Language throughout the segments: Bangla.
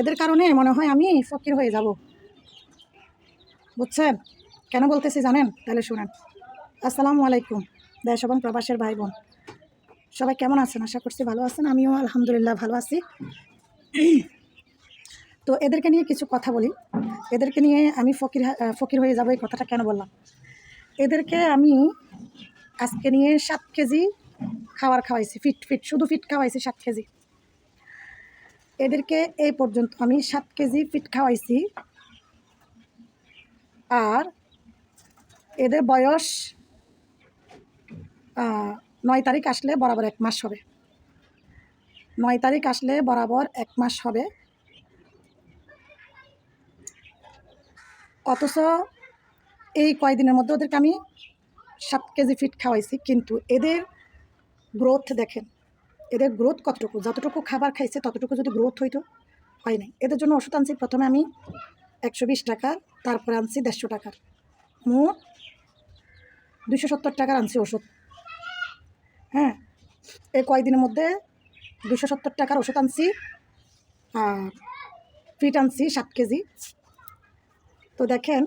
এদের কারণে মনে হয় আমি ফকির হয়ে যাব। বুঝছেন? কেন বলতেছি জানেন? তাহলে শুনেন। আসসালামু আলাইকুম, দেশ এবং প্রবাসের ভাই বোন সবাই কেমন আছেন? আশা করছি ভালো আছেন। আমিও আলহামদুলিল্লাহ ভালো আছি। তো এদেরকে নিয়ে কিছু কথা বলি। এদেরকে নিয়ে আমি ফকির ফকির হয়ে যাব, এই কথাটা কেন বললাম? এদেরকে আমি আজকে নিয়ে সাত কেজি খাবার খাওয়াইছি। ফিট ফিট, শুধু ফিট খাওয়াইছি সাত কেজি। এদেরকে এই পর্যন্ত আমি সাত কেজি ফিট খাওয়াইছি। আর এদের বয়স নয় তারিখ আসলে বরাবর এক মাস হবে। নয় তারিখ আসলে বরাবর এক মাস হবে। অথচ এই কয়দিনের মধ্যে ওদেরকে আমি সাত কেজি ফিট খাওয়াইছি। কিন্তু এদের গ্রোথ দেখেন এদের গ্রোথ কতটুকু? যতটুকু খাবার খাইছে, ততটুকু যদি গ্রোথ হইতো, হয় নাই। এদের জন্য ওষুধ আনছি, প্রথমে আমি একশো বিশ টাকার তারপরে আনছি দেড়শো টাকার মোট দুশো সত্তর টাকার আনছি ওষুধ। হ্যাঁ এই কয়দিনের মধ্যে দুশো সত্তর টাকার ওষুধ আনছি, আর ফিট আনছি সাত কেজি। তো দেখেন,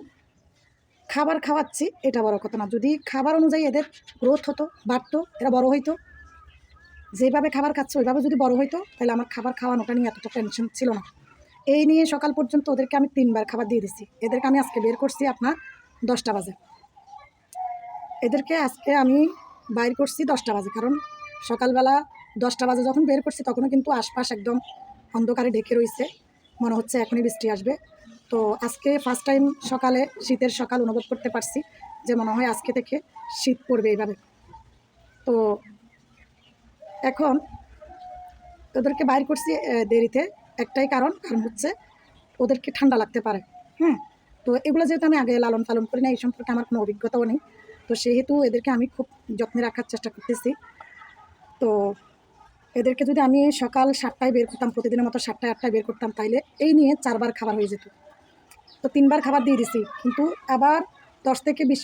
খাবার খাওয়াচ্ছি, এটা বড় কথা না। যদি খাবার অনুযায়ী এদের গ্রোথ হতো, বাড়তো, এরা বড় হইতো যেভাবে খাবার খাচ্ছে, ওইভাবে যদি বড় হইতো, তাহলে আমার খাবার খাওয়ানোটা নিয়ে এতটা টেনশন ছিল না। এই নিয়ে সকাল পর্যন্ত ওদেরকে আমি তিনবার খাবার দিয়ে দিছি। এদেরকে আমি আজকে বের করছি আপনার দশটা বাজে। এদেরকে আজকে আমি বাইর করছি দশটা বাজে, কারণ সকালবেলা দশটা বাজে যখন বের করছি, তখনও কিন্তু আশপাশ একদম অন্ধকারে ঢেকে রয়েছে মনে হচ্ছে এখনই বৃষ্টি আসবে। তো আজকে ফার্স্ট টাইম সকালে শীতের সকাল অনুভব করতে পারছি, যে মনে হয় আজকে থেকে শীত পড়বে এইভাবে। এখন ওদেরকে বাইর করছি দেরিতে। একটাই কারণ কারণ হচ্ছে ওদেরকে ঠান্ডা লাগতে পারে। হ্যাঁ তো এগুলো যেহেতু আমি আগে লালন পালন করি না, এই সম্পর্কে আমার কোনো অভিজ্ঞতাও নেই। তো সেহেতু এদেরকে আমি খুব যত্নে রাখার চেষ্টা করতেছি। তো এদেরকে যদি আমি সকাল সাতটায় বের করতাম, প্রতিদিনের মতো সাতটায় আটটায় বের করতাম, তাইলে এই নিয়ে চারবার খাবার হয়ে যেত। তো তিনবার খাবার দিয়ে দিছি, কিন্তু আবার দশ থেকে বিশ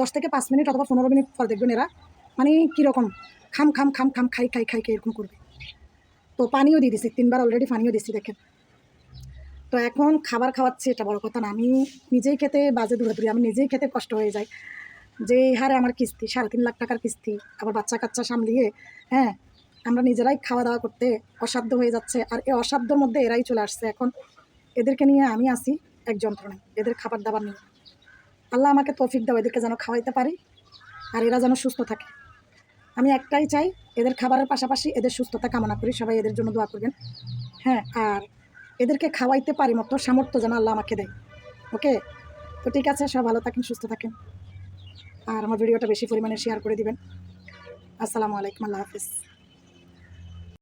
দশ থেকে পাঁচ মিনিট অথবা পনেরো মিনিট পর দেখবেন এরা মানে কীরকম খাম খাম খাম খাম, খাই খাই খাই খাই, এরকম করবে। তো পানিও দিয়ে দিছি, তিনবার অলরেডি পানিও দিছি, দেখেন। তো এখন খাবার খাওয়াচ্ছি, এটা বড় কথা না। আমি নিজেই খেতে বাজে দূরে আমি নিজেই খেতে কষ্ট হয়ে যায় যে, হারে আমার কিস্তি, সাড়ে তিন লাখ টাকার কিস্তি, আবার বাচ্চা কাচ্চা সামলিয়ে হ্যাঁ আমরা নিজেরাই খাওয়া দাওয়া করতে অসাধ্য হয়ে যাচ্ছে। আর এই অসাধ্যর মধ্যে এরাই চলে আসছে এখন। এদেরকে নিয়ে আমি আসি এক যন্ত্রণায়, এদের খাবার দাবার নিয়ে। আল্লাহ আমাকে তৌফিক দাও, এদেরকে যেন খাওয়াইতে পারি, আর এরা যেন সুস্থ থাকে। আমি একটাই চাই এদের খাবারের পাশাপাশি এদের সুস্থতা কামনা করি। সবাই এদের জন্য দোয়া করবেন। হ্যাঁ আর এদেরকে খাওয়াইতে পারি মতো সামর্থ্য যেন আল্লাহ আমাকে দেয়। ওকে? তো ঠিক আছে সব ভালো থাকেন, সুস্থ থাকেন। আর আমার ভিডিওটা বেশি পরিমাণে শেয়ার করে দিবেন। আসসালামু আলাইকুম, আল্লাহ হাফিজ।